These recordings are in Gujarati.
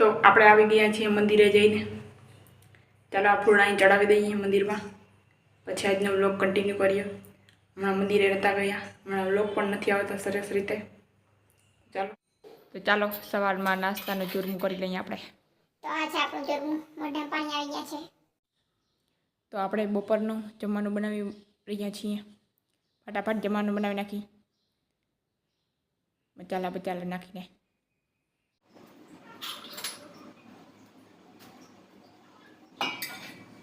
તો આપણે આવી ગયા છીએ મંદિરે જઈને. ચાલો આ ફૂલ અહીં ચડાવી દઈએ મંદિરમાં. પછી આજનો વ્લોગ કન્ટિન્યુ કરીએ. હમણાં મંદિરે રહેતા ગયા. હમણાં વ્લોગ પણ નથી આવતા સરસ રીતે. ચાલો. તો ચાલો સવારમાં નાસ્તાનું ચૂરમું કરી લઈએ આપણે. તો આ આપણું જોરમું. મોઢા પાણી આવી ગયા છે. તો આપણે બપોરનું જમવાનું બનાવી રહ્યા છીએ. ફટાફટ જમવાનું બનાવી નાખી. મચાલા બચાલા નાખીને.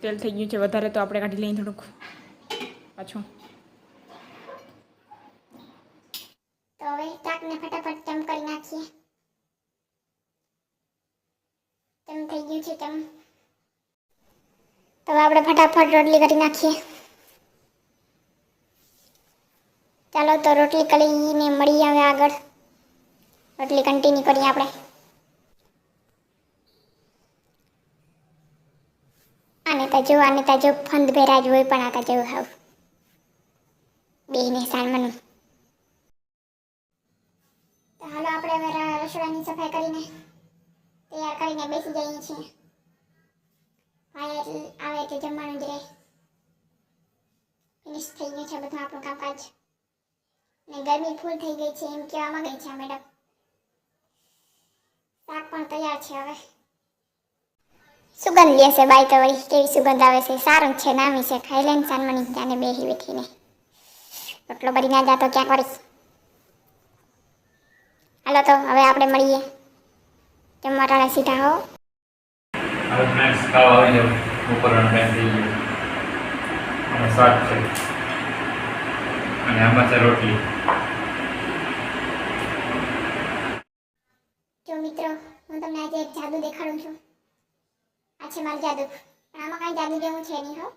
તેલ થઈ ગયું છે, વધારે તો આપણે કાઢી લઈએ થોડુંક. પાછું. ફટાફટ ચમ કરી નાખીએ. ચમ તો આપણે ફટાફટ રોટલી કરી નાખીએ. ચાલો તો રોટલી કરીને મળીએ હવે આગળ. રોટલી કન્ટિન્યુ કરીએ આપણે આને તો જો આને તો જો ફંદ ભેરા જ પણ આ જેવું હાવ બેને સાનવાનું તો હાલો આપણે હવે રસોડાની સફાઈ કરીને તૈયાર કરીને બેસી જઈએ છીએ ભાઈ આવે એટલે જમવાનું જ રહે ફિનિશ થઈ ગયું છે બધું આપણું કામકાજ. ને ગરમી ફૂલ થઈ ગઈ છે, એમ કહેવા માંગે છે મેડમ શાક પણ તૈયાર છે હવે. સુગંધ લે છે બાઈ તો વળી કેવી સુગંધ આવે છે સારું છે નામી છે ખાઈ લઈને સાનમણી ત્યાંને બેસી બેઠીને રોટલો બરી ના જાતો ક્યાંક વળી હાલો તો હવે આપણે મળીએ જમવા ટાણે સીધા હો હવે ફ્રેન્ડ્સ ખાવા આવી જાવ બપોરનો ટાઈમ થઈ ગયો અને શાક છે અને આમાં છે રોટલી જો મિત્રો હું તમને આજે એક જાદુ દેખાડું છું આ છે મારું જાદુ પણ આમાં કાંઈ જાદુ જેવું છે નહીં હો